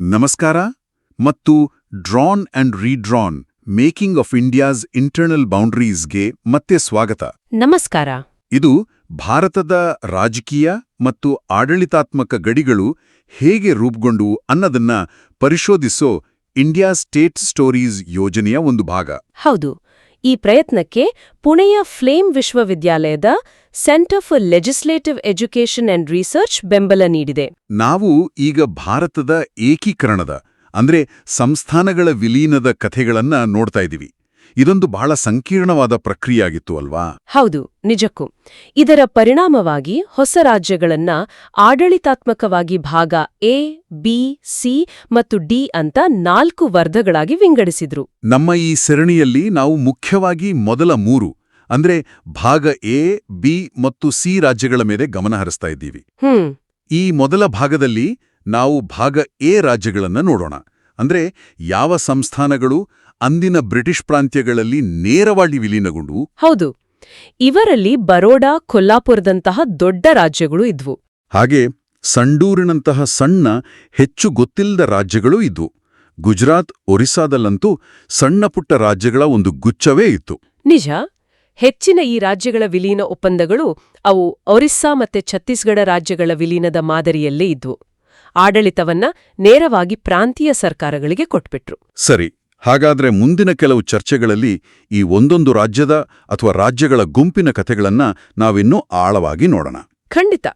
ನಮಸ್ಕಾರ ಮತ್ತು drawn and redrawn making of India's internal ಬೌಂಡ್ರೀಸ್ಗೆ ಮತ್ತೆ ಸ್ವಾಗತ. ನಮಸ್ಕಾರ. ಇದು ಭಾರತದ ರಾಜಕೀಯ ಮತ್ತು ಆಡಳಿತಾತ್ಮಕ ಗಡಿಗಳು ಹೇಗೆ ರೂಪುಗೊಂಡು ಅನ್ನೋದನ್ನ ಪರಿಶೋಧಿಸೋ ಇಂಡಿಯಾ ಸ್ಟೇಟ್ ಸ್ಟೋರೀಸ್ ಯೋಜನೆಯ ಒಂದು ಭಾಗ. ಹೌದು. ಈ ಪ್ರಯತ್ನಕ್ಕೆ ಪುಣೆಯ ಫ್ಲೇಮ್ ವಿಶ್ವವಿದ್ಯಾಲಯದ centre for legislative education and research ಬೆಂಬಲ ನೀಡಿದೆ. ನಾವು ಈಗ ಭಾರತದ ಏಕೀಕರಣದ, ಅಂದ್ರೆ ಸಂಸ್ಥಾನಗಳ ವಿಲೀನದ ಕಥೆಗಳನ್ನ ನೋಡ್ತಾ ಇದ್ದೀವಿ ಇದೊಂದು ಬಹಳ ಸಂಕೀರ್ಣವಾದ ಪ್ರಕ್ರಿಯೆಯಾಗಿತ್ತು ಅಲ್ವಾ? ಹೌದು ನಿಜಕ್ಕೂ. ಇದರ ಪರಿಣಾಮವಾಗಿ ಹೊಸ ರಾಜ್ಯಗಳನ್ನ ಆಡಳಿತಾತ್ಮಕವಾಗಿ ಭಾಗ ಎ ಬಿ ಸಿ ಮತ್ತು ಡಿ ಅಂತ ನಾಲ್ಕು ವರ್ಧಗಳಾಗಿ ವಿಂಗಡಿಸಿದ್ರು. ನಮ್ಮ ಈ ಸರಣಿಯಲ್ಲಿ ನಾವು ಮುಖ್ಯವಾಗಿ ಮೊದಲ ಮೂರು ಅಂದ್ರೆ ಭಾಗ ಎ ಬಿ ಮತ್ತು ಸಿ ರಾಜ್ಯಗಳ ಮೇಲೆ ಗಮನ ಹರಿಸ್ತಾ ಇದ್ದೀವಿ. ಹ್ಮ್. ಈ ಮೊದಲ ಭಾಗದಲ್ಲಿ ನಾವು ಭಾಗ ಎ ರಾಜ್ಯಗಳನ್ನ ನೋಡೋಣ. ಅಂದ್ರೆ ಯಾವ ಸಂಸ್ಥಾನಗಳು ಅಂದಿನ ಬ್ರಿಟಿಷ್ ಪ್ರಾಂತ್ಯಗಳಲ್ಲಿ ನೇರವಾಗಿ ವಿಲೀನಗೊಂಡು ಹೌದು. ಇವರಲ್ಲಿ ಬರೋಡಾ ಕೊಲ್ಲಾಪುರದಂತಹ ದೊಡ್ಡ ರಾಜ್ಯಗಳು ಇದ್ವು. ಹಾಗೆ ಸಂಡೂರಿನಂತಹ ಸಣ್ಣ ಹೆಚ್ಚು ಗೊತ್ತಿಲ್ಲದ ರಾಜ್ಯಗಳೂ ಇದ್ವು. ಗುಜರಾತ್ ಒರಿಸ್ಸಾದಲ್ಲಂತೂ ಸಣ್ಣ ಪುಟ್ಟ ರಾಜ್ಯಗಳ ಒಂದು ಗುಚ್ಛವೇ ಇತ್ತು. ನಿಜ. ಹೆಚ್ಚಿನ ಈ ರಾಜ್ಯಗಳ ವಿಲೀನ ಒಪ್ಪಂದಗಳು ಅವು ಒರಿಸ್ಸಾ ಮತ್ತೆ ಛತ್ತೀಸ್ಗಢ ರಾಜ್ಯಗಳ ವಿಲೀನದ ಮಾದರಿಯಲ್ಲೇ ಇದ್ವು. ಆಡಳಿತವನ್ನ ನೇರವಾಗಿ ಪ್ರಾಂತೀಯ ಸರ್ಕಾರಗಳಿಗೆ ಕೊಟ್ಬಿಟ್ರು. ಸರಿ. ಹಾಗಾದ್ರೆ ಮುಂದಿನ ಕೆಲವು ಚರ್ಚೆಗಳಲ್ಲಿ ಈ ಒಂದೊಂದು ರಾಜ್ಯದ ಅಥವಾ ರಾಜ್ಯಗಳ ಗುಂಪಿನ ಕಥೆಗಳನ್ನ ನಾವಿನ್ನೂ ಆಳವಾಗಿ ನೋಡೋಣ. ಖಂಡಿತ.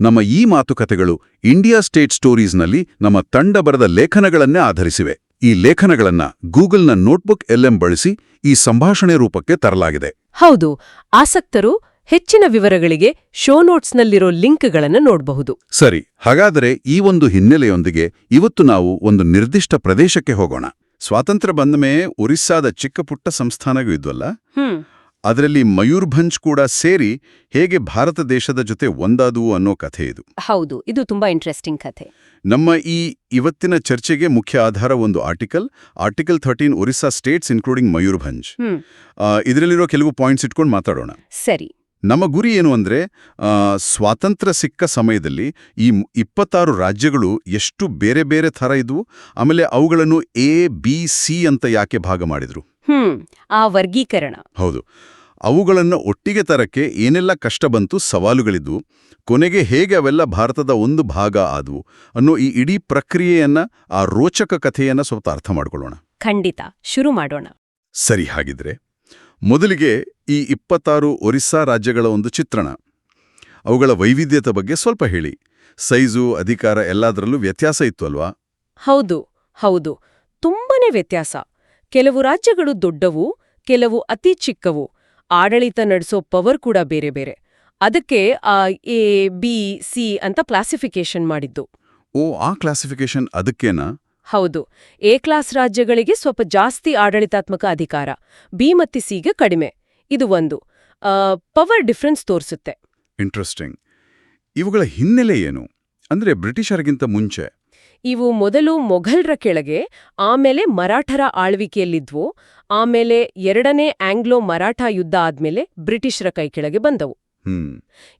ನಮ್ಮ ಈ ಮಾತುಕತೆಗಳು ಇಂಡಿಯಾ ಸ್ಟೇಟ್ ಸ್ಟೋರೀಸ್ನಲ್ಲಿ ನಮ್ಮ ತಂಡ ಬರೆದ ಲೇಖನಗಳನ್ನೇ ಆಧರಿಸಿವೆ. ಈ ಲೇಖನಗಳನ್ನ ಗೂಗಲ್ನ ನೋಟ್ಬುಕ್ ಎಲ್ಎಂ ಬಳಸಿ ಈ ಸಂಭಾಷಣೆ ರೂಪಕ್ಕೆ ತರಲಾಗಿದೆ. ಹೌದು ಆಸಕ್ತರು ಹೆಚ್ಚಿನ ವಿವರಗಳಿಗೆ ಶೋ ನೋಟ್ಸ್ನಲ್ಲಿರೋ ಲಿಂಕ್ಗಳನ್ನು ನೋಡಬಹುದು. ಸರಿ ಹಾಗಾದರೆ ಈ ಒಂದು ಹಿನ್ನೆಲೆಯೊಂದಿಗೆ ಇವತ್ತು ನಾವು ಒಂದು ನಿರ್ದಿಷ್ಟ ಪ್ರದೇಶಕ್ಕೆ ಹೋಗೋಣ. ಸ್ವಾತಂತ್ರ್ಯ ಬಂದ ಮೇ ಒರಿಸ್ಸಾದ ಚಿಕ್ಕ ಪುಟ್ಟ ಸಂಸ್ಥಾನಗಳು ಇದ್ವಲ್ಲ? ಅದರಲ್ಲಿ ಮಯೂರ್ಭಂಜ್ ಕೂಡ ಸೇರಿ ಹೇಗೆ ಭಾರತ ದೇಶದ ಜೊತೆ ಒಂದಾದವು ಅನ್ನೋ ಕಥೆ ಇದು. ಹೌದು ಇದು ತುಂಬಾ ಇಂಟ್ರೆಸ್ಟಿಂಗ್ ಕಥೆ. ನಮ್ಮ ಈ ಇವತ್ತಿನ ಚರ್ಚೆಗೆ ಮುಖ್ಯ ಆಧಾರ ಒಂದು article article thirteen Orissa states including Mayurbhanj ಇದರಲ್ಲಿರೋ ಕೆಲವು ಪಾಯಿಂಟ್ಸ್ ಇಟ್ಕೊಂಡು ಮಾತಾಡೋಣ. ಸರಿ. ನಮ್ಮ ಗುರಿ ಏನು ಅಂದರೆ ಸ್ವಾತಂತ್ರ್ಯ ಸಿಕ್ಕ ಸಮಯದಲ್ಲಿ ಈ ಇಪ್ಪತ್ತಾರು ರಾಜ್ಯಗಳು ಎಷ್ಟು ಬೇರೆ ಬೇರೆ ಥರ ಇದ್ವು ಆಮೇಲೆ ಅವುಗಳನ್ನು ಎ ಬಿ ಸಿ ಅಂತ ಯಾಕೆ ಭಾಗ ಮಾಡಿದ್ರು? ಹ್ಮ್ ಆ ವರ್ಗೀಕರಣ. ಹೌದು. ಅವುಗಳನ್ನು ಒಟ್ಟಿಗೆ ತರಕ್ಕೆ ಏನೆಲ್ಲ ಕಷ್ಟ ಬಂತು ಸವಾಲುಗಳಿದ್ವು ಕೊನೆಗೆ ಹೇಗೆ ಅವೆಲ್ಲ ಭಾರತದ ಒಂದು ಭಾಗ ಆದವು ಅನ್ನೋ ಈ ಇಡೀ ಪ್ರಕ್ರಿಯೆಯನ್ನ ಆ ರೋಚಕ ಕಥೆಯನ್ನ ಸ್ವಲ್ಪ ಅರ್ಥ ಮಾಡ್ಕೊಳ್ಳೋಣ. ಖಂಡಿತ ಶುರು ಮಾಡೋಣ. ಸರಿ ಹಾಗಿದ್ರೆ ಮೊದಲಿಗೆ ಈ ಇಪ್ಪತ್ತಾರು ಒರಿಸ್ಸಾ ರಾಜ್ಯಗಳ ಒಂದು ಚಿತ್ರಣ. ಅವುಗಳ ವೈವಿಧ್ಯತೆ ಬಗ್ಗೆ ಸ್ವಲ್ಪ ಹೇಳಿ. ಸೈಜು ಅಧಿಕಾರ ಎಲ್ಲದರಲ್ಲೂ ವ್ಯತ್ಯಾಸ ಇತ್ತು ಅಲ್ವಾ ಹೌದು ಹೌದು. ತುಂಬಾನೇ ವ್ಯತ್ಯಾಸ. ಕೆಲವು ರಾಜ್ಯಗಳು ದೊಡ್ಡವು ಕೆಲವು ಅತಿ ಚಿಕ್ಕವು. ಆಡಳಿತ ನಡೆಸೋ ಪವರ್ ಕೂಡ ಬೇರೆ ಬೇರೆ. ಅದಕ್ಕೆ ಆ ಎ ಬಿ ಸಿ ಅಂತ ಕ್ಲಾಸಿಫಿಕೇಶನ್ ಮಾಡಿದ್ದು. ಓ ಆ ಕ್ಲಾಸಿಫಿಕೇಶನ್ ಅದಕ್ಕೇನಾ? ಹೌದು ಎ ಕ್ಲಾಸ್ ರಾಜ್ಯಗಳಿಗೆ ಸ್ವಲ್ಪ ಜಾಸ್ತಿ ಆಡಳಿತಾತ್ಮಕ ಅಧಿಕಾರ ಬಿ ಮತ್ತು ಸಿಗೆ ಕಡಿಮೆ. ಇದು ಒಂದು. ಪವರ್ ಡಿಫರೆನ್ಸ್ ತೋರಿಸುತ್ತೆ. ಇಂಟ್ರೆಸ್ಟಿಂಗ್ ಇವುಗಳ ಹಿನ್ನೆಲೆ ಏನು? ಅಂದ್ರೆ ಬ್ರಿಟಿಷರಿಗಿಂತ ಮುಂಚೆ. ಇವು ಮೊದಲು ಮೊಘಲ್ರ ಕೆಳಗೆ ಆಮೇಲೆ ಮರಾಠರ ಆಳ್ವಿಕೆಯಲ್ಲಿದ್ವು ಆಮೇಲೆ ಎರಡನೇ ಆಂಗ್ಲೋ ಮರಾಠ ಯುದ್ಧ ಆದ್ಮೇಲೆ ಬ್ರಿಟಿಷರ ಕೈ ಕೆಳಗೆ ಬಂದವು.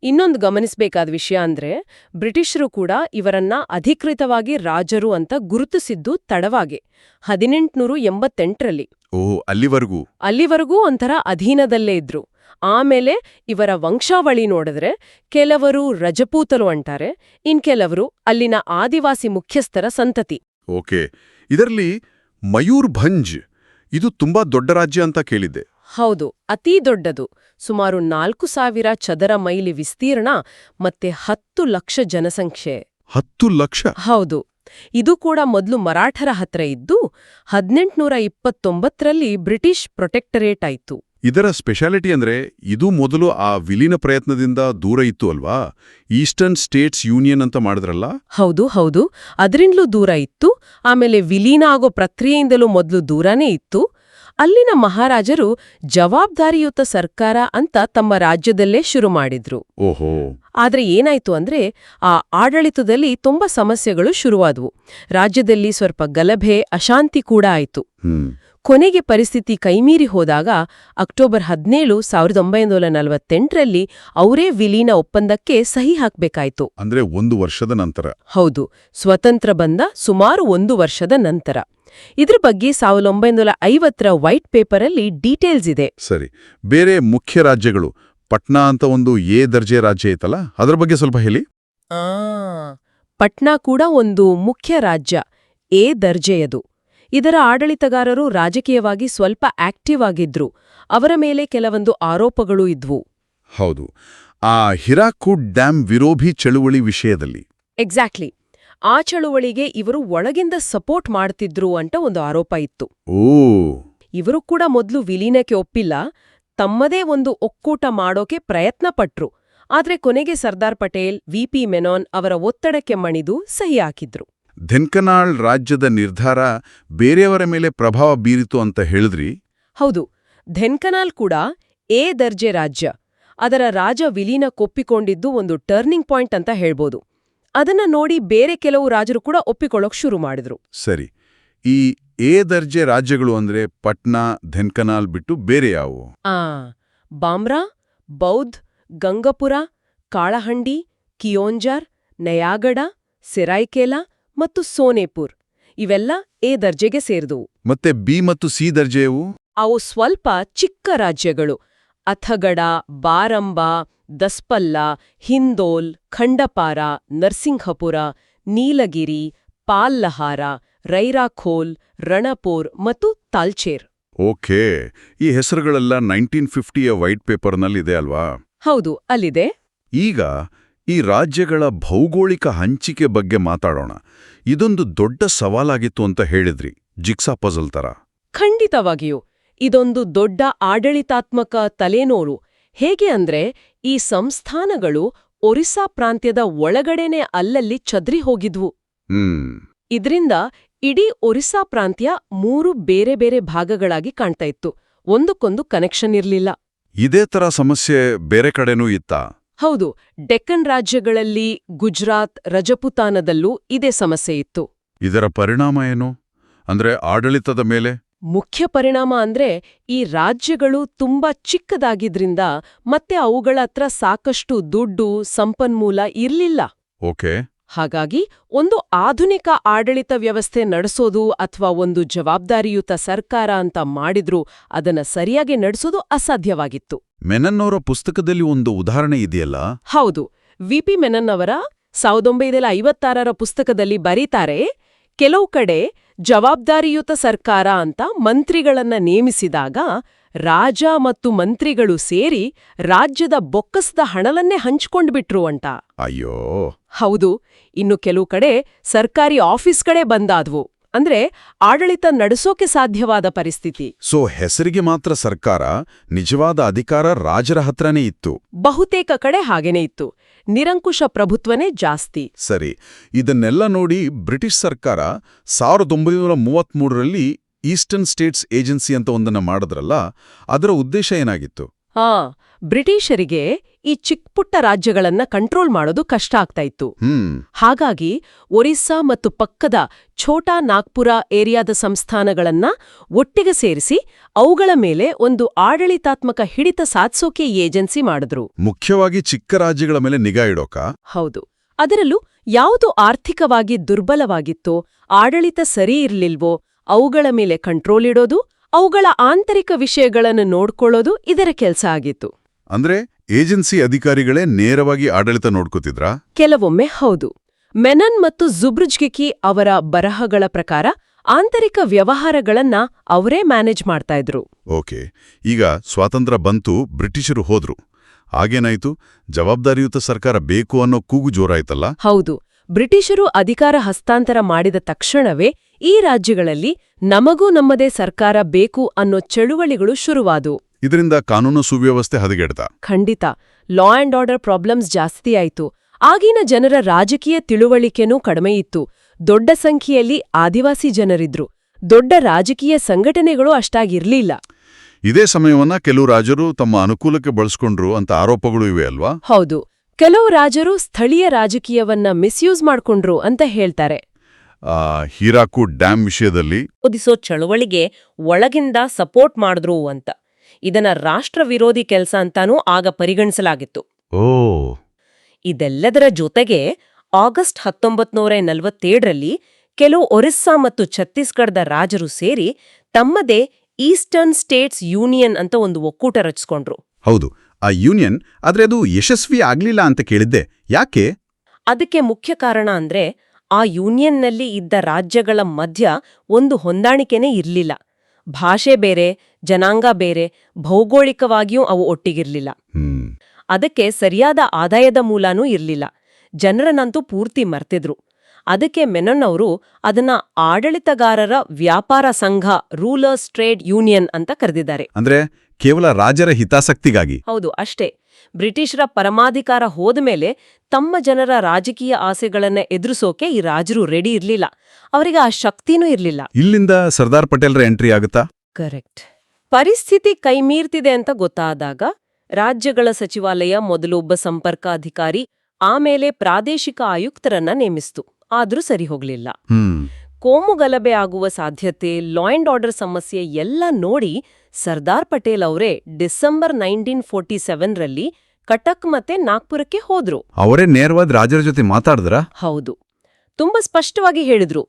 ಇನ್ನೊಂದು ಗಮನಿಸಬೇಕಾದ ವಿಷಯ ಅಂದ್ರೆ ಬ್ರಿಟಿಷರು ಕೂಡ ಇವರನ್ನ ಅಧಿಕೃತವಾಗಿ ರಾಜರು ಅಂತ ಗುರುತಿಸಿದ್ದು ತಡವಾಗಿ ಹದಿನೆಂಟುನೂರು ಎಂಬತ್ತೆಂಟರಲ್ಲಿ. ಓಹ್ ಅಲ್ಲಿವರೆಗೂ? ಅಲ್ಲಿವರೆಗೂ ಒಂಥರ ಅಧೀನದಲ್ಲೇ ಇದ್ರು. ಆಮೇಲೆ ಇವರ ವಂಶಾವಳಿ ನೋಡಿದ್ರೆ ಕೆಲವರು ರಜಪೂತರು ಅಂತಾರೆ ಇನ್ಕೆಲವರು ಅಲ್ಲಿನ ಆದಿವಾಸಿ ಮುಖ್ಯಸ್ಥರ ಸಂತತಿ. ಓಕೆ. ಇದರಲ್ಲಿ ಮಯೂರ್ ಭಂಜ್ ಇದು ತುಂಬಾ ದೊಡ್ಡ ರಾಜ್ಯ ಅಂತ ಕೇಳಿದ್ದೆ. ಹೌದು ಅತೀ ದೊಡ್ಡದು. ಸುಮಾರು ನಾಲ್ಕು ಸಾವಿರ ಚದರ ಮೈಲಿ ವಿಸ್ತೀರ್ಣ ಮತ್ತೆ ಹತ್ತು ಲಕ್ಷ ಜನಸಂಖ್ಯೆ. ಹತ್ತು ಲಕ್ಷ? ಹೌದು. ಇದು ಕೂಡ ಮೊದಲು ಮರಾಠರ ಹತ್ರ ಇದ್ದು ಹದಿನೆಂಟುನೂರ ಇಪ್ಪತ್ತೊಂಬತ್ತರಲ್ಲಿ ಬ್ರಿಟಿಷ್ ಪ್ರೊಟೆಕ್ಟರೇಟ್ ಆಯಿತು. ಇದರ ಸ್ಪೆಷಾಲಿಟಿ ಅಂದ್ರೆ ಇದು ಮೊದಲು ಆ ವಿಲೀನ ಪ್ರಯತ್ನದಿಂದ ದೂರ ಇತ್ತು ಅಲ್ವಾ? ಈಸ್ಟರ್ನ್ ಸ್ಟೇಟ್ಸ್ ಯೂನಿಯನ್ ಅಂತ ಮಾಡಿದ್ರಲ್ಲ? ಹೌದು ಹೌದು. ಅದರಿಂದಲೂ ದೂರ ಇತ್ತು. ಆಮೇಲೆ ವಿಲೀನ ಆಗೋ ಪ್ರಕ್ರಿಯೆಯಿಂದಲೂ ಮೊದಲು ದೂರನೇ ಇತ್ತು. ಅಲ್ಲಿನ ಮಹಾರಾಜರು ಜವಾಬ್ದಾರಿಯುತ ಸರ್ಕಾರ ಅಂತ ತಮ್ಮ ರಾಜ್ಯದಲ್ಲೇ ಶುರು ಮಾಡಿದ್ರು. ಓಹೋ. ಆದ್ರೆ ಏನಾಯ್ತು ಅಂದ್ರೆ ಆ ಆಡಳಿತದಲ್ಲಿ ತುಂಬಾ ಸಮಸ್ಯೆಗಳು ಶುರುವಾದವು. ರಾಜ್ಯದಲ್ಲಿ ಸ್ವಲ್ಪ ಗಲಭೆ ಅಶಾಂತಿ ಕೂಡ ಆಯಿತು. ಕೊನೆಗೆ ಪರಿಸ್ಥಿತಿ ಕೈಮೀರಿ ಹೋದಾಗ ಅಕ್ಟೋಬರ್ ಹದಿನೇಳು ಸಾವಿರದ ಒಂಬೈನೂರ ನಲವತ್ತೆಂಟರಲ್ಲಿ ಅವರೇ ವಿಲೀನ ಒಪ್ಪಂದಕ್ಕೆ ಸಹಿ ಹಾಕಬೇಕಾಯಿತು. ಅಂದ್ರೆ ಒಂದು ವರ್ಷದ ನಂತರ. ಹೌದು ಸ್ವತಂತ್ರ ಬಂದ ಸುಮಾರು ಒಂದು ವರ್ಷದ ನಂತರ. ಇದ್ರ ಬಗ್ಗೆ ಸಾವಿರದ ಒಂಬೈನೂರ ಐವತ್ತರ ವೈಟ್ ಪೇಪರಲ್ಲಿ ಡೀಟೇಲ್ಸ್ ಇದೆ. ಸರಿ ಬೇರೆ ಮುಖ್ಯ ರಾಜ್ಯಗಳು ಪಟ್ನಾ ಅಂತ ಒಂದು ಎ ದರ್ಜೆ ರಾಜ್ಯ ಐತಲ್ಲ ಅದ್ರ ಬಗ್ಗೆ ಸ್ವಲ್ಪ ಹೇಳಿ. ಪಟ್ನಾ ಕೂಡ ಒಂದು ಮುಖ್ಯ ರಾಜ್ಯ ಎ ದರ್ಜೆಯದು. ಇದರ ಆಡಳಿತಗಾರರು ರಾಜಕೀಯವಾಗಿ ಸ್ವಲ್ಪ ಆಕ್ಟಿವ್ ಆಗಿದ್ರು ಅವರ ಮೇಲೆ ಕೆಲವೊಂದು ಆರೋಪಗಳು ಇದ್ವು. ಹೌದು ಆ ಹಿರಾಕೂಡ್ ಡ್ಯಾಮ್ ವಿರೋಧಿ ಚಳುವಳಿ ವಿಷಯದಲ್ಲಿ. ಎಕ್ಸಾಕ್ಟ್ಲಿ ಆ ಚಳುವಳಿಗೆ ಇವರು ಒಳಗಿಂದ ಸಪೋರ್ಟ್ ಮಾಡ್ತಿದ್ರು ಅಂತ ಒಂದು ಆರೋಪ ಇತ್ತು. ಓ. ಇವರು ಕೂಡ ಮೊದಲು ವಿಲೀನಕ್ಕೆ ಒಪ್ಪಿಲ್ಲ ತಮ್ಮದೇ ಒಂದು ಒಕ್ಕೂಟ ಮಾಡೋಕೆ ಪ್ರಯತ್ನ ಪಟ್ರು. ಆದ್ರೆ ಕೊನೆಗೆ ಸರ್ದಾರ್ ಪಟೇಲ್ ವಿಪಿ ಮೆನೋನ್ ಅವರ ಒತ್ತಡಕ್ಕೆ ಮಣಿದು ಸಹಿ ಹಾಕಿದ್ರು. ಧೆನ್ಕನಾಳ್ ರಾಜ್ಯದ ನಿರ್ಧಾರ ಬೇರೆಯವರ ಮೇಲೆ ಪ್ರಭಾವ ಬೀರಿತು ಅಂತ ಹೇಳಿದ್ರಿ? ಹೌದು ಧೆನ್ಕನಾಲ್ ಕೂಡ ಎ ದರ್ಜೆ ರಾಜ್ಯ. ಅದರ ರಾಜ ವಿಲೀನ ಕೊಪ್ಪಿಕೊಂಡಿದ್ದು ಒಂದು ಟರ್ನಿಂಗ್ ಪಾಯಿಂಟ್ ಅಂತ ಹೇಳ್ಬೋದು. ಅದನ್ನ ನೋಡಿ ಬೇರೆ ಕೆಲವು ರಾಜರು ಕೂಡ ಒಪ್ಪಿಕೊಳ್ಳೋಕ್ ಶುರು ಮಾಡಿದ್ರು. ಸರಿ. ಈ ಎ ದರ್ಜೆ ರಾಜ್ಯಗಳು ಅಂದ್ರೆ ಪಟ್ನಾ ಧೆನ್ಕನಾಲ್ ಬಿಟ್ಟು ಬೇರೆ ಯಾವುವು? ಆ ಬಾಮ್ರಾ ಬೌದ್ಧ್ ಗಂಗಪುರ ಕಾಳಹಂಡಿ ಕಿಯೋಂಜಾರ್ ನಯಾಗಡ ಸಿರಾಯ್ಕೇಲಾ ಮತ್ತು ಸೋನೇಪುರ್. ಇವೆಲ್ಲ ಎ ದರ್ಜೆಗೆ ಸೇರಿದವು. ಮತ್ತೆ ಬಿ ಮತ್ತು ಸಿ ದರ್ಜೆಯವು ಅವು ಸ್ವಲ್ಪ ಚಿಕ್ಕ ರಾಜ್ಯಗಳು. ಅಥಗಡ ಬಾರಂಬ ದಸ್ಪಲ್ಲ ಹಿಂದೋಲ್ ಖಂಡಪಾರ ನರಸಿಂಹಪುರ ನೀಲಗಿರಿ ಪಾಲ್ಲಹಾರ ರೈರಾಖೋಲ್ ರಣಪೋರ್ ಮತ್ತು ತಾಲ್ಚೇರ್. ಓಕೆ ಈ ಹೆಸರುಗಳೆಲ್ಲ ನೈನ್ಟೀನ್ ಫಿಫ್ಟಿಯ ವೈಟ್ ಪೇಪರ್ನಲ್ಲಿದೆ ಅಲ್ವಾ? ಹೌದು ಅಲ್ಲಿದೆ. ಈಗ ಈ ರಾಜ್ಯಗಳ ಭೌಗೋಳಿಕ ಹಂಚಿಕೆ ಬಗ್ಗೆ ಮಾತಾಡೋಣ. ಇದೊಂದು ದೊಡ್ಡ ಸವಾಲಾಗಿತ್ತು ಅಂತ ಹೇಳಿದ್ರಿ ಜಿಕ್ಸಾ ಪಜಲ್ ತರ ಖಂಡಿತವಾಗಿಯೂ ಇದೊಂದು ದೊಡ್ಡ ಆಡಳಿತಾತ್ಮಕ ತಲೆನೋವು. ಹೇಗೆ ಅಂದ್ರೆ ಈ ಸಂಸ್ಥಾನಗಳು ಒರಿಸ್ಸಾ ಪ್ರಾಂತ್ಯದ ಒಳಗಡೆನೆ ಅಲ್ಲಲ್ಲಿ ಚದ್ರಿ ಹೋಗಿದ್ವು. ಇದರಿಂದ ಇದ್ರಿಂದ ಇಡೀ ಒರಿಸ್ಸಾ ಪ್ರಾಂತ್ಯ ಮೂರು ಬೇರೆ ಬೇರೆ ಭಾಗಗಳಾಗಿ ಕಾಣ್ತಾ ಇತ್ತು. ಒಂದಕ್ಕೊಂದು ಕನೆಕ್ಷನ್ ಇರಲಿಲ್ಲ. ಇದೇ ತರ ಸಮಸ್ಯೆ ಬೇರೆ ಕಡೆನೂ ಇತ್ತ? ಹೌದು ಡೆಕ್ಕನ್ ರಾಜ್ಯಗಳಲ್ಲಿ ಗುಜರಾತ್ ರಜಪುತಾನದಲ್ಲೂ ಇದೇ ಸಮಸ್ಯೆ ಇತ್ತು. ಇದರ ಪರಿಣಾಮ ಏನು? ಅಂದ್ರೆ ಆಡಳಿತದ ಮೇಲೆ? ಮುಖ್ಯ ಪರಿಣಾಮ ಅಂದ್ರೆ ಈ ರಾಜ್ಯಗಳು ತುಂಬಾ ಚಿಕ್ಕದಾಗಿದ್ರಿಂದ ಮತ್ತೆ ಅವುಗಳ ಹತ್ರ ಸಾಕಷ್ಟು ದುಡ್ಡು ಸಂಪನ್ಮೂಲ ಇರ್ಲಿಲ್ಲ. ಓಕೆ. ಹಾಗಾಗಿ ಒಂದು ಆಧುನಿಕ ಆಡಳಿತ ವ್ಯವಸ್ಥೆ ನಡೆಸೋದು ಅಥವಾ ಒಂದು ಜವಾಬ್ದಾರಿಯುತ ಸರ್ಕಾರ ಅಂತ ಮಾಡಿದ್ರೂ ಅದನ್ನ ಸರಿಯಾಗಿ ನಡೆಸೋದು ಅಸಾಧ್ಯವಾಗಿತ್ತು. ಮೆನನ್ನವರ ಪುಸ್ತಕದಲ್ಲಿ ಒಂದು ಉದಾಹರಣೆ ಇದೆಯಲ್ಲ? ಹೌದು. ವಿಪಿ ಮೆನನ್ ಅವರ ಸಾವಿರದ ಒಂಬೈನೂರ ಐವತ್ತಾರರ ಪುಸ್ತಕದಲ್ಲಿ ಬರೀತಾರೆ ಕೆಲವು ಕಡೆ ಜವಾಬ್ದಾರಿಯುತ ಸರ್ಕಾರ ಅಂತ ಮಂತ್ರಿಗಳನ್ನ ನೇಮಿಸಿದಾಗ ರಾಜ ಮತ್ತು ಮಂತ್ರಿಗಳು ಸೇರಿ ರಾಜ್ಯದ ಬೊಕ್ಕಸದ ಹಣಲನ್ನೇ ಹಂಚ್ಕೊಂಡ್ಬಿಟ್ರು ಅಂತ. ಅಯ್ಯೋ. ಹೌದು ಇನ್ನು ಕೆಲವು ಕಡೆ ಸರ್ಕಾರಿ ಆಫೀಸ್ ಕಡೆ ಬಂದಾದ್ವು. ಅಂದ್ರೆ ಆಡಳಿತ ನಡೆಸೋಕೆ ಸಾಧ್ಯವಾದ ಪರಿಸ್ಥಿತಿ. ಸೊ ಹೆಸರಿಗೆ ಮಾತ್ರ ಸರ್ಕಾರ ನಿಜವಾದ ಅಧಿಕಾರ ರಾಜರ ಹತ್ರನೇ ಇತ್ತು. ಬಹುತೇಕ ಕಡೆ ಹಾಗೇನೇ ಇತ್ತು. ನಿರಂಕುಶ ಪ್ರಭುತ್ವನೇ ಜಾಸ್ತಿ. ಸರಿ ಇದನ್ನೆಲ್ಲ ನೋಡಿ ಬ್ರಿಟಿಷ್ ಸರ್ಕಾರ ಸಾವಿರದ ಒಂಬೈನೂರ ಮೂವತ್ಮೂರರಲ್ಲಿ ಈಸ್ಟರ್ನ್ ಸ್ಟೇಟ್ಸ್ ಏಜೆನ್ಸಿ ಅಂತ ಒಂದನ್ನ ಮಾಡಿದ್ರಲ್ಲ ಅದರ ಉದ್ದೇಶ ಏನಾಗಿತ್ತು? ಹಾ ಬ್ರಿಟಿಷರಿಗೆ ಈ ಚಿಕ್ಕಪುಟ್ಟ ರಾಜ್ಯಗಳನ್ನ ಕಂಟ್ರೋಲ್ ಮಾಡೋದು ಕಷ್ಟ ಆಗ್ತಾ ಇತ್ತು. ಹಾಗಾಗಿ ಒರಿಸ್ಸಾ ಮತ್ತು ಪಕ್ಕದ ಛೋಟಾ ನಾಗ್ಪುರ ಏರಿಯಾದ ಸಂಸ್ಥಾನಗಳನ್ನ ಒಟ್ಟಿಗೆ ಸೇರಿಸಿ ಅವುಗಳ ಮೇಲೆ ಒಂದು ಆಡಳಿತಾತ್ಮಕ ಹಿಡಿತ ಸಾಧಿಸೋಕೆ ಏಜೆನ್ಸಿ ಮಾಡಿದ್ರು. ಮುಖ್ಯವಾಗಿ ಚಿಕ್ಕ ರಾಜ್ಯಗಳ ಮೇಲೆ ನಿಗಾ ಇಡೋಕ? ಹೌದು. ಅದರಲ್ಲೂ ಯಾವುದು ಆರ್ಥಿಕವಾಗಿ ದುರ್ಬಲವಾಗಿತ್ತೋ ಆಡಳಿತ ಸರಿ ಇರ್ಲಿಲ್ವೋ ಅವುಗಳ ಮೇಲೆ ಕಂಟ್ರೋಲ್ ಇಡೋದು ಅವುಗಳ ಆಂತರಿಕ ವಿಷಯಗಳನ್ನು ನೋಡ್ಕೊಳ್ಳೋದು ಇದರ ಕೆಲಸ ಆಗಿತ್ತು. ಅಂದ್ರೆ ಏಜೆನ್ಸಿ ಅಧಿಕಾರಿಗಳೇ ನೇರವಾಗಿ ಆಡಳಿತ ನೋಡ್ಕೋತಿದ್ರಾ? ಕೆಲವೊಮ್ಮೆ ಹೌದು. ಮೆನನ್ ಮತ್ತು ಜುಬ್ರುಜ್ಗಿಕಿ ಅವರ ಬರಹಗಳ ಪ್ರಕಾರ ಆಂತರಿಕ ವ್ಯವಹಾರಗಳನ್ನ ಅವರೇ ಮ್ಯಾನೇಜ್ ಮಾಡ್ತಾ ಇದ್ರು. ಓಕೆ. ಈಗ ಸ್ವಾತಂತ್ರ್ಯ ಬಂತು ಬ್ರಿಟಿಷರು ಹೋದ್ರು. ಹಾಗೇನಾಯ್ತು? ಜವಾಬ್ದಾರಿಯುತ ಸರ್ಕಾರ ಬೇಕು ಅನ್ನೋ ಕೂಗು ಜೋರಾಯ್ತಲ್ಲ? ಹೌದು. ಬ್ರಿಟಿಷರು ಅಧಿಕಾರ ಹಸ್ತಾಂತರ ಮಾಡಿದ ತಕ್ಷಣವೇ ಈ ರಾಜ್ಯಗಳಲ್ಲಿ ನಮಗೂ ನಮ್ಮದೇ ಸರ್ಕಾರ ಬೇಕು ಅನ್ನೋ ಚಳುವಳಿಗಳು ಶುರುವಾದವು ಇದರಿಂದ ಕಾನೂನು ಸುವ್ಯವಸ್ಥೆ ಹದಗೆಡ್ತ ಖಂಡಿತ. ಲಾ ಅಂಡ್ ಆರ್ಡರ್ ಪ್ರಾಬ್ಲಮ್ಸ್ ಜಾಸ್ತಿ ಆಯಿತು. ಆಗಿನ ಜನರ ರಾಜಕೀಯ ತಿಳುವಳಿಕೆನೂ ಕಡಿಮೆಯಿತ್ತು ದೊಡ್ಡ ಸಂಖ್ಯೆಯಲ್ಲಿ ಆದಿವಾಸಿ ಜನರಿದ್ರು. ದೊಡ್ಡ ರಾಜಕೀಯ ಸಂಘಟನೆಗಳು ಅಷ್ಟಾಗಿರ್ಲಿಲ್ಲ. ಇದೇ ಸಮಯವನ್ನ ಕೆಲವು ರಾಜರು ತಮ್ಮ ಅನುಕೂಲಕ್ಕೆ ಬಳಸ್ಕೊಂಡ್ರು ಅಂತ ಆರೋಪಗಳು ಇವೆ ಅಲ್ವಾ? ಹೌದು. ಕೆಲವು ರಾಜರು ಸ್ಥಳೀಯ ರಾಜಕೀಯವನ್ನ ಮಿಸ್ಯೂಸ್ ಮಾಡ್ಕೊಂಡ್ರು ಅಂತ ಹೇಳ್ತಾರೆ. ಆ, ಹೀರಾಕು ಡ್ಯಾಮ್ ವಿಷಯದಲ್ಲಿ? ಓದಿಸೋ ಚಳುವಳಿಗೆ ಒಳಗಿಂದ ಸಪೋರ್ಟ್ ಮಾಡಿದ್ರು ಅಂತ. ಇದನ್ನ ರಾಷ್ಟ್ರ ವಿರೋಧಿ ಕೆಲಸ ಅಂತಾನೂ ಆಗ ಪರಿಗಣಿಸಲಾಗಿತ್ತು. ಓ. ಇದೆಲ್ಲದರ ಜೊತೆಗೆ ಆಗಸ್ಟ್ ಹತ್ತೊಂಬತ್ನೂರ ನಲವತ್ತೇಳರಲ್ಲಿ ಕೆಲವು ಒರಿಸ್ಸಾ ಮತ್ತು ಛತ್ತೀಸ್ಗಢದ ರಾಜರು ಸೇರಿ ತಮ್ಮದೇ ಈಸ್ಟರ್ನ್ ಸ್ಟೇಟ್ಸ್ ಯೂನಿಯನ್ ಅಂತ ಒಂದು ಒಕ್ಕೂಟ ರಚಿಸ್ಕೊಂಡ್ರು. ಹೌದು ಆ ಯೂನಿಯನ್ ಆದ್ರೆ ಅದು ಯಶಸ್ವಿ ಆಗ್ಲಿಲ್ಲ ಅಂತ ಕೇಳಿದ್ದೆ. ಯಾಕೆ? ಅದಕ್ಕೆ ಮುಖ್ಯ ಕಾರಣ ಅಂದ್ರೆ ಆ ಯೂನಿಯನ್ನಲ್ಲಿ ಇದ್ದ ರಾಜ್ಯಗಳ ಮಧ್ಯ ಒಂದು ಹೊಂದಾಣಿಕೆನೇ ಇರ್ಲಿಲ್ಲ. ಭಾಷೆ ಬೇರೆ ಜನಾಂಗ ಬೇರೆ ಭೌಗೋಳಿಕವಾಗಿಯೂ ಅವು ಒಟ್ಟಿಗಿರ್ಲಿಲ್ಲ. ಅದಕ್ಕೆ ಸರಿಯಾದ ಆದಾಯದ ಮೂಲನೂ ಇರ್ಲಿಲ್ಲ. ಜನರನ್ನಂತೂ ಪೂರ್ತಿ ಮರ್ತಿದ್ರು. ಅದಕ್ಕೆ ಮೆನನ್ ಅವರು ಅದನ್ನ ಆಡಳಿತಗಾರರ ವ್ಯಾಪಾರ ಸಂಘ ರೂಲರ್ಸ್ ಟ್ರೇಡ್ ಯೂನಿಯನ್ ಅಂತ ಕರೆದಿದ್ದಾರೆ. ಅಂದ್ರೆ ಕೇವಲ ರಾಜರ ಹಿತಾಸಕ್ತಿಗಾಗಿ? ಹೌದು ಅಷ್ಟೇ. ಬ್ರಿಟಿಷರ ಪರಮಾಧಿಕಾರ ಹೋದ್ಮೇಲೆ ತಮ್ಮ ಜನರ ರಾಜಕೀಯ ಆಸೆಗಳನ್ನ ಎದುರಿಸೋಕೆ ಈ ರಾಜರು ರೆಡಿ ಇರ್ಲಿಲ್ಲ. ಅವರಿಗೆ ಆ ಶಕ್ತಿನೂ ಇರ್ಲಿಲ್ಲ. ಇಲ್ಲಿಂದ ಸರ್ದಾರ್ ಪಟೇಲ್ರ ಎಂಟ್ರಿ ಆಗುತ್ತಾ? ಕರೆಕ್ಟ್ ಪರಿಸ್ಥಿತಿ ಕೈಮೀರ್ತಿದೆ ಅಂತ ಗೊತ್ತಾದಾಗ ರಾಜ್ಯಗಳ ಸಚಿವಾಲಯ ಮೊದಲು ಒಬ್ಬ ಸಂಪರ್ಕ ಅಧಿಕಾರಿ ಆಮೇಲೆ ಪ್ರಾದೇಶಿಕ ಆಯುಕ್ತರನ್ನ ನೇಮಿಸ್ತು. ಆದ್ರೂ ಸರಿ ಹೋಗಲಿಲ್ಲ. ಕೋಮು ಗಲಭೆ ಆಗುವ ಸಾಧ್ಯತೆ ಲಾ ಅಂಡ್ ಆರ್ಡರ್ ಸಮಸ್ಯೆ ಎಲ್ಲ ನೋಡಿ ಸರ್ದಾರ್ ಪಟೇಲ್ ಅವರೇ ಡಿಸೆಂಬರ್ ನೈನ್ಟೀನ್ ಫೋರ್ಟಿ ಸೆವೆನ್ರಲ್ಲಿ ಕಟಕ್ ಮತ್ತೆ ನಾಗ್ಪುರಕ್ಕೆ ಹೋದ್ರು. ಅವರೇ ನೇರವಾದ ರಾಜರ ಜೊತೆ ಮಾತಾಡಿದ್ರ? ಹೌದು. ತುಂಬಾ ಸ್ಪಷ್ಟವಾಗಿ ಹೇಳಿದ್ರು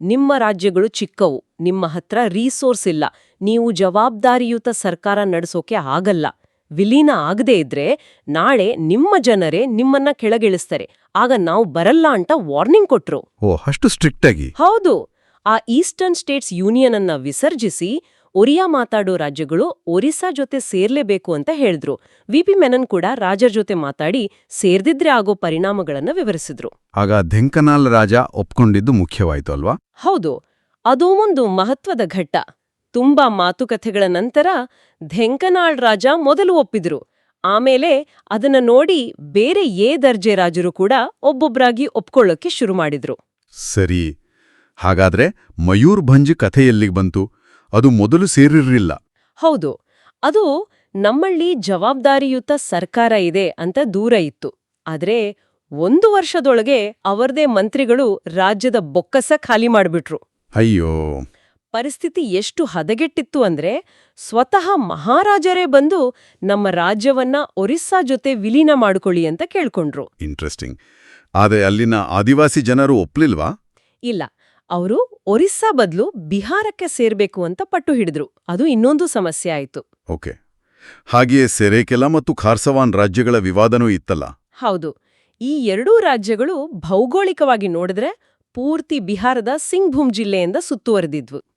ನಿಮ್ಮ ರಾಜ್ಯಗಳು ಚಿಕ್ಕವು ನಿಮ್ಮ ಹತ್ರ ರೀಸೋರ್ಸ್ ಇಲ್ಲ ನೀವು ಜವಾಬ್ದಾರಿಯುತ ಸರ್ಕಾರ ನಡೆಸೋಕೆ ಆಗಲ್ಲ. ವಿಲೀನ ಆಗದೇ ಇದ್ರೆ ನಾಳೆ ನಿಮ್ಮ ಜನರೇ ನಿಮ್ಮನ್ನ ಕೆಳಗಿಳಿಸ್ತಾರೆ. ಆಗ ನಾವು ಬರಲ್ಲ ಅಂತ ವಾರ್ನಿಂಗ್ ಕೊಟ್ರು. ಓ ಅಷ್ಟು ಸ್ಟ್ರಿಕ್ಟ್ ಆಗಿ? ಹೌದು. ಆ ಈಸ್ಟರ್ನ್ ಸ್ಟೇಟ್ಸ್ ಯೂನಿಯನ್ ಅನ್ನ ವಿಸರ್ಜಿಸಿ ಒರಿಯಾ ಮಾತಾಡೋ ರಾಜ್ಯಗಳು ಒರಿಸ್ಸಾ ಜೊತೆ ಸೇರ್ಲೇಬೇಕು ಅಂತ ಹೇಳಿದ್ರು. ವಿಪಿ ಮೆನನ್ ಕೂಡ ರಾಜರ ಜೊತೆ ಮಾತಾಡಿ ಸೇರ್ದಿದ್ರೆ ಆಗೋ ಪರಿಣಾಮಗಳನ್ನ ವಿವರಿಸಿದ್ರು. ಆಗ ಧೆಂಕನಾಲ್ ರಾಜ ಒಪ್ಕೊಂಡಿದ್ದು ಮುಖ್ಯವಾಯ್ತು ಅಲ್ವಾ? ಹೌದು. ಅದೂ ಒಂದು ಮಹತ್ವದ ಘಟ್ಟ. ತುಂಬಾ ಮಾತುಕತೆಗಳ ನಂತರ ಧೆಂಕನಾಳ್ ರಾಜ ಮೊದಲು ಒಪ್ಪಿದ್ರು. ಆಮೇಲೆ ಅದನ್ನ ನೋಡಿ ಬೇರೆ ಏ ದರ್ಜೆ ರಾಜರು ಕೂಡ ಒಬ್ಬೊಬ್ಬರಾಗಿ ಒಪ್ಕೊಳ್ಳೋಕೆ ಶುರು ಮಾಡಿದ್ರು. ಸರಿ. ಹಾಗಾದ್ರೆ ಮಯೂರ್ ಭಂಜ್ ಕಥೆ ಎಲ್ಲಿಗ್ ಬಂತು? ಅದು ಮೊದಲು ಸೇರಿರಲಿಲ್ಲ. ಹೌದು. ಅದು ನಮ್ಮಲ್ಲಿ ಜವಾಬ್ದಾರಿಯುತ ಸರ್ಕಾರ ಇದೆ ಅಂತ ದೂರ ಇತ್ತು. ಆದ್ರೆ ಒಂದು ವರ್ಷದೊಳಗೆ ಅವರದೇ ಮಂತ್ರಿಗಳು ರಾಜ್ಯದ ಬೊಕ್ಕಸ ಖಾಲಿ ಮಾಡಿಬಿಟ್ರು. ಅಯ್ಯೋ. ಪರಿಸ್ಥಿತಿ ಎಷ್ಟು ಹದಗೆಟ್ಟಿತ್ತು ಅಂದ್ರೆ ಸ್ವತಃ ಮಹಾರಾಜರೇ ಬಂದು ನಮ್ಮ ರಾಜ್ಯವನ್ನ ಒರಿಸ್ಸಾ ಜೊತೆ ವಿಲೀನ ಮಾಡ್ಕೊಳ್ಳಿ ಅಂತ ಕೇಳ್ಕೊಂಡ್ರು. ಇಂಟ್ರೆಸ್ಟಿಂಗ್ ಆದ್ರೆ ಅಲ್ಲಿನ ಆದಿವಾಸಿ ಜನರು ಒಪ್ಲಿಲ್ವಾ? ಇಲ್ಲ. ಅವರು ಒರಿಸ್ಸಾ ಬದಲು ಬಿಹಾರಕ್ಕೆ ಸೇರ್ಬೇಕು ಅಂತ ಪಟ್ಟು ಹಿಡಿದ್ರು. ಅದು ಇನ್ನೊಂದು ಸಮಸ್ಯೆ ಆಯಿತು. ಓಕೆ. ಹಾಗೆಯೇ ಸೆರೇಕೆಲ ಮತ್ತು ಖಾರ್ಸವಾನ್ ರಾಜ್ಯಗಳ ವಿವಾದನೂ ಇತ್ತಲ್ಲ? ಹೌದು. ಈ ಎರಡೂ ರಾಜ್ಯಗಳು ಭೌಗೋಳಿಕವಾಗಿ ನೋಡಿದ್ರೆ ಪೂರ್ತಿ ಬಿಹಾರದ ಸಿಂಗ್ಭೂಮ್ ಜಿಲ್ಲೆಯಿಂದ ಸುತ್ತುವರೆದಿದ್ವು.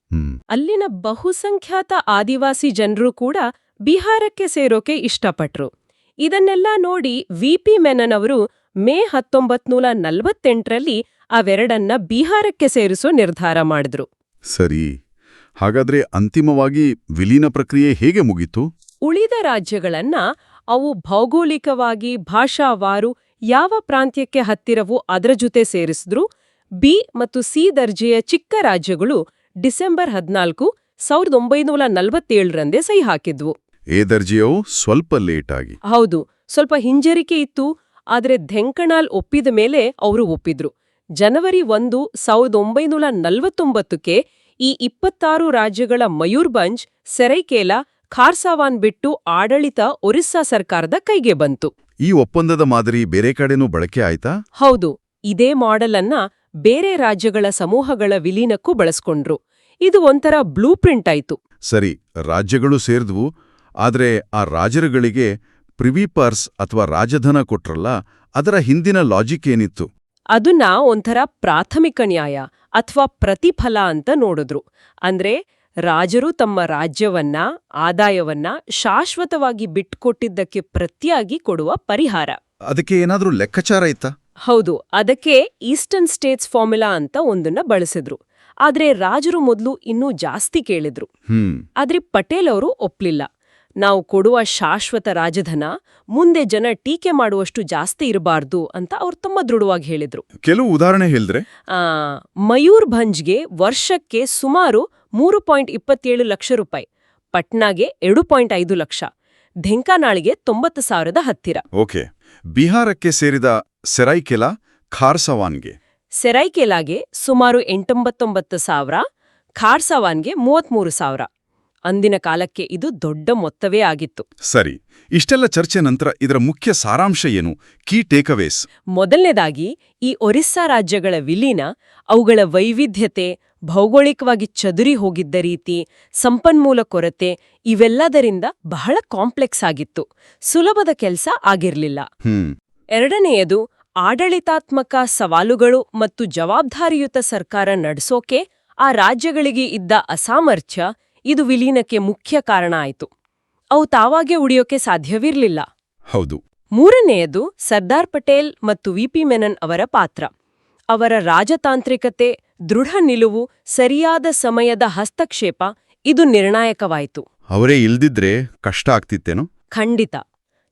ಅಲ್ಲಿನ ಬಹುಸಂಖ್ಯಾತ ಆದಿವಾಸಿ ಜನರು ಕೂಡ ಬಿಹಾರಕ್ಕೆ ಸೇರೋಕೆ ಇಷ್ಟಪಟ್ರು. ಇದನ್ನೆಲ್ಲ ನೋಡಿ ವಿಪಿ ಮೆನನ್ ಅವರು ಮೇ ಹತ್ತೊಂಬತ್ನೂರ ನಲವತ್ತೆಂಟರಲ್ಲಿ ಅವೆರಡನ್ನ ಬಿಹಾರಕ್ಕೆ ಸೇರಿಸೋ ನಿರ್ಧಾರ ಮಾಡಿದ್ರು. ಸರಿ. ಹಾಗಾದ್ರೆ ಅಂತಿಮವಾಗಿ ವಿಲೀನ ಪ್ರಕ್ರಿಯೆ ಹೇಗೆ ಮುಗೀತು? ಉಳಿದ ರಾಜ್ಯಗಳನ್ನ ಅವು ಭೌಗೋಳಿಕವಾಗಿ ಭಾಷಾವಾರು ಯಾವ ಪ್ರಾಂತ್ಯಕ್ಕೆ ಹತ್ತಿರವೂ ಅದರ ಜೊತೆ ಸೇರಿಸಿದ್ರು. ಬಿ ಮತ್ತು ಸಿ ದರ್ಜೆಯ ಚಿಕ್ಕ ರಾಜ್ಯಗಳು ಡಿಸೆಂಬರ್ ಹದಿನಾಲ್ಕು ಸಾವಿರದ ಒಂಬೈನೂರ ನಲವತ್ತೇಳರಂದೇ ಸಹಿ ಹಾಕಿದ್ವು. ಎ ದರ್ಜೆಯವು ಸ್ವಲ್ಪ ಲೇಟ್ ಆಗಿ ಹೌದು ಸ್ವಲ್ಪ ಹಿಂಜರಿಕೆ ಇತ್ತು ಆದರೆ ಧೆಂಕಣಾಲ್ ಒಪ್ಪಿದ ಮೇಲೆ ಅವರು ಒಪ್ಪಿದ್ರು. ಜನವರಿ ಒಂದು ಸಾವಿರದ ಒಂಬೈನೂರ ನಲವತ್ತೊಂಬತ್ತಕ್ಕೆ ಈ ಇಪ್ಪತ್ತಾರು ರಾಜ್ಯಗಳ ಮಯೂರ್ಭಂಜ್ ಸೆರೈಕೇಲ ಖಾರ್ಸಾವಾನ್ ಬಿಟ್ಟು ಆಡಳಿತ ಒರಿಸ್ಸಾ ಸರ್ಕಾರದ ಕೈಗೆ ಬಂತು. ಈ ಒಪ್ಪಂದದ ಮಾದರಿ ಬೇರೆ ಕಡೆನೂ ಬಳಕೆ ಆಯ್ತಾ? ಹೌದು ಇದೇ ಮಾಡೆಲ್ ಅನ್ನ ಬೇರೆ ರಾಜ್ಯಗಳ ಸಮೂಹಗಳ ವಿಲೀನಕ್ಕೂ ಬಳಸ್ಕೊಂಡ್ರು. ಇದು ಒಂಥರ ಬ್ಲೂ ಪ್ರಿಂಟ್ ಆಯ್ತು. ಸರಿ ರಾಜ್ಯಗಳು ಸೇರಿದ್ವು ಆದರೆ ಆ ರಾಜರುಗಳಿಗೆ ಪ್ರಿವೀಪರ್ಸ್ ಅಥವಾ ರಾಜಧನ ಕೊಟ್ರಲ್ಲ ಅದರ ಹಿಂದಿನ ಲಾಜಿಕ್ ಏನಿತ್ತು? ಅದನ್ನ ಒಂಥರ ಪ್ರಾಥಮಿಕ ನ್ಯಾಯ ಅಥವಾ ಪ್ರತಿಫಲ ಅಂತ ನೋಡಿದ್ರು. ಅಂದ್ರೆ ರಾಜರು ತಮ್ಮ ರಾಜ್ಯವನ್ನ ಆದಾಯವನ್ನ ಶಾಶ್ವತವಾಗಿ ಬಿಟ್ಕೊಟ್ಟಿದ್ದಕ್ಕೆ ಪ್ರತಿಯಾಗಿ ಕೊಡುವ ಪರಿಹಾರ. ಅದಕ್ಕೆ ಏನಾದರೂ ಲೆಕ್ಕಾಚಾರ ಇತ್ತಾ? ಹೌದು ಅದಕ್ಕೆ ಈಸ್ಟರ್ನ್ ಸ್ಟೇಟ್ಸ್ ಫಾರ್ಮುಲಾ ಅಂತ ಒಂದನ್ನ ಬಳಸಿದ್ರು. ಆದ್ರೆ ರಾಜರು ಮೊದಲು ಇನ್ನೂ ಜಾಸ್ತಿ ಕೇಳಿದ್ರು. ಆದ್ರೆ ಪಟೇಲ್ ಅವರು ಒಪ್ಲಿಲ್ಲ. ನಾವು ಕೊಡುವ ಶಾಶ್ವತ ರಾಜಧನ ಮುಂದೆ ಜನ ಟೀಕೆ ಮಾಡುವಷ್ಟು ಜಾಸ್ತಿ ಇರಬಾರ್ದು ಅಂತ ಅವ್ರು ತುಂಬಾ ದೃಢವಾಗಿ ಹೇಳಿದ್ರು. ಕೆಲವು ಉದಾಹರಣೆ ಹೇಳಿದ್ರೆ? ಆ, ಮಯೂರ್ ಭಂಜ್ಗೆ ವರ್ಷಕ್ಕೆ ಸುಮಾರು ಮೂರು ಪಾಯಿಂಟ್ ಇಪ್ಪತ್ತೇಳು ಲಕ್ಷ ರೂಪಾಯಿ ಪಟ್ನಾಗೆ ಎರಡು ಪಾಯಿಂಟ್ ಐದು ಲಕ್ಷ ಧೆಂಕಾನಾಳಿಗೆ ತೊಂಬತ್ತು ಸಾವಿರದ ಹತ್ತಿರ. ಓಕೆ. ಬಿಹಾರಕ್ಕೆ ಸೇರಿದ ಸೆರೈಕೆಲ ಖಾರ್ಸವಾನ್ಗೆ? ಸೆರೈಕೆಲಾಗೆ ಸುಮಾರು ಎಂಟೊಂಬತ್ತೊಂಬತ್ತು ಸಾವಿರ ಖಾರ್ಸವಾನ್ಗೆ ಮೂವತ್ಮೂರು ಸಾವಿರ. ಅಂದಿನ ಕಾಲಕ್ಕೆ ಇದು ದೊಡ್ಡ ಮೊತ್ತವೇ ಆಗಿತ್ತು. ಸರಿ ಇಷ್ಟೆಲ್ಲ ಚರ್ಚೆ ನಂತರ ಇದರ ಮುಖ್ಯ ಸಾರಾಂಶ ಏನು? ಕೀ ಟೇಕವೇಸ್ ಮೊದಲನೇದಾಗಿ ಈ ಒರಿಸ್ಸಾ ರಾಜ್ಯಗಳ ವಿಲೀನ ಅವುಗಳ ವೈವಿಧ್ಯತೆ ಭೌಗೋಳಿಕವಾಗಿ ಚದುರಿ ಹೋಗಿದ್ದ ರೀತಿ ಸಂಪನ್ಮೂಲ ಕೊರತೆ ಇವೆಲ್ಲದರಿಂದ ಬಹಳ ಕಾಂಪ್ಲೆಕ್ಸ್ ಆಗಿತ್ತು. ಸುಲಭದ ಕೆಲಸ ಆಗಿರ್ಲಿಲ್ಲ. ಎರಡನೆಯದು ಆಡಳಿತಾತ್ಮಕ ಸವಾಲುಗಳು ಮತ್ತು ಜವಾಬ್ದಾರಿಯುತ ಸರ್ಕಾರ ನಡೆಸೋಕೆ ಆ ರಾಜ್ಯಗಳಿಗೆ ಇದ್ದ ಅಸಾಮರ್ಥ್ಯ ಇದು ವಿಲೀನಕ್ಕೆ ಮುಖ್ಯ ಕಾರಣ ಆಯಿತು. ಅವು ತಾವಾಗೆ ಉಳಿಯೋಕೆ ಸಾಧ್ಯವಿರಲಿಲ್ಲ. ಹೌದು. ಮೂರನೆಯದು ಸರ್ದಾರ್ ಪಟೇಲ್ ಮತ್ತು ವಿಪಿ ಮೆನನ್ ಅವರ ಪಾತ್ರ. ಅವರ ರಾಜತಾಂತ್ರಿಕತೆ ದೃಢ ನಿಲುವು ಸರಿಯಾದ ಸಮಯದ ಹಸ್ತಕ್ಷೇಪ ಇದು ನಿರ್ಣಾಯಕವಾಯಿತು. ಅವರೇ ಇಲ್ದಿದ್ರೆ ಕಷ್ಟ ಆಗ್ತಿತ್ತೇನು? ಖಂಡಿತ.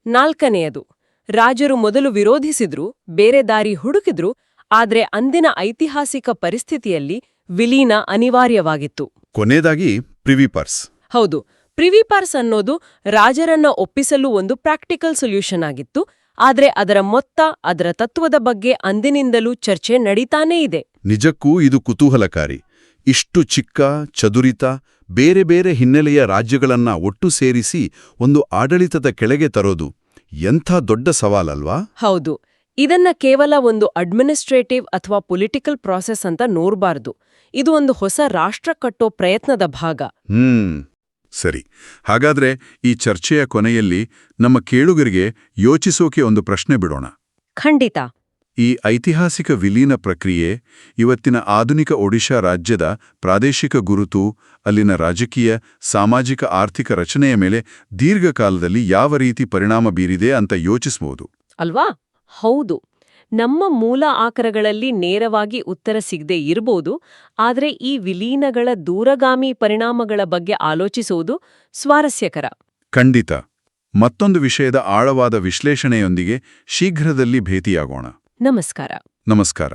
ನಾಲ್ಕನೆಯದು ರಾಜರು ಮೊದಲು ವಿರೋಧಿಸಿದ್ರು ಬೇರೆ ದಾರಿ ಹುಡುಕಿದ್ರು ಆದ್ರೆ ಅಂದಿನ ಐತಿಹಾಸಿಕ ಪರಿಸ್ಥಿತಿಯಲ್ಲಿ ವಿಲೀನ ಅನಿವಾರ್ಯವಾಗಿತ್ತು. ಕೊನೆಯದಾಗಿ ಪ್ರಿವಿಪರ್ಸ್ ಹೌದು ಪ್ರಿವಿಪರ್ಸ್ ಅನ್ನೋದು ರಾಜರನ್ನ ಒಪ್ಪಿಸಲು ಒಂದು ಪ್ರಾಕ್ಟಿಕಲ್ ಸೊಲ್ಯೂಷನ್ ಆಗಿತ್ತು ಆದ್ರೆ ಅದರ ಮೊತ್ತ ಅದರ ತತ್ವದ ಬಗ್ಗೆ ಅಂದಿನಿಂದಲೂ ಚರ್ಚೆ ನಡೀತಾನೇ ಇದೆ. ನಿಜಕ್ಕೂ ಇದು ಕುತೂಹಲಕಾರಿ. ಇಷ್ಟು ಚಿಕ್ಕ ಚದುರಿತ ಬೇರೆ ಬೇರೆ ಹಿನ್ನೆಲೆಯ ರಾಜ್ಯಗಳನ್ನ ಒಟ್ಟು ಸೇರಿಸಿ ಒಂದು ಆಡಳಿತದ ಕೆಳಗೆ ತರೋದು ಎಂಥ ದೊಡ್ಡ ಸವಾಲಲ್ವಾ? ಹೌದು. ಇದನ್ನ ಕೇವಲ ಒಂದು ಅಡ್ಮಿನಿಸ್ಟ್ರೇಟಿವ್ ಅಥವಾ ಪೊಲಿಟಿಕಲ್ ಪ್ರಾಸೆಸ್ ಅಂತ ನೋಡಬಾರದು. ಇದು ಒಂದು ಹೊಸ ರಾಷ್ಟ್ರ ಕಟ್ಟೋ ಪ್ರಯತ್ನದ ಭಾಗ. ಹ್ಮ್. ಸರಿ. ಹಾಗಾದ್ರೆ ಈ ಚರ್ಚೆಯ ಕೊನೆಯಲ್ಲಿ ನಮ್ಮ ಕೇಳುಗರಿಗೆ ಯೋಚಿಸೋಕೆ ಒಂದು ಪ್ರಶ್ನೆ ಬಿಡೋಣ. ಖಂಡಿತ. ಈ ಐತಿಹಾಸಿಕ ವಿಲೀನ ಪ್ರಕ್ರಿಯೆ ಇವತ್ತಿನ ಆಧುನಿಕ ಒಡಿಶಾ ರಾಜ್ಯದ ಪ್ರಾದೇಶಿಕ ಗುರುತು ಅಲ್ಲಿನ ರಾಜಕೀಯ ಸಾಮಾಜಿಕ ಆರ್ಥಿಕ ರಚನೆಯ ಮೇಲೆ ದೀರ್ಘಕಾಲದಲ್ಲಿ ಯಾವ ರೀತಿ ಪರಿಣಾಮ ಬೀರಿದೆ ಅಂತ ಯೋಚಿಸಬಹುದು ಅಲ್ವಾ? ಹೌದು. ನಮ್ಮ ಮೂಲ ಆಕರಗಳಲ್ಲಿ ನೇರವಾಗಿ ಉತ್ತರ ಸಿಗದೆ ಇರಬಹುದು ಆದರೆ ಈ ವಿಲೀನಗಳ ದೂರಗಾಮಿ ಪರಿಣಾಮಗಳ ಬಗ್ಗೆ ಆಲೋಚಿಸುವುದು ಸ್ವಾರಸ್ಯಕರ. ಖಂಡಿತ. ಮತ್ತೊಂದು ವಿಷಯದ ಆಳವಾದ ವಿಶ್ಲೇಷಣೆಯೊಂದಿಗೆ ಶೀಘ್ರದಲ್ಲಿ ಭೇಟಿಯಾಗೋಣ. ನಮಸ್ಕಾರ. ನಮಸ್ಕಾರ.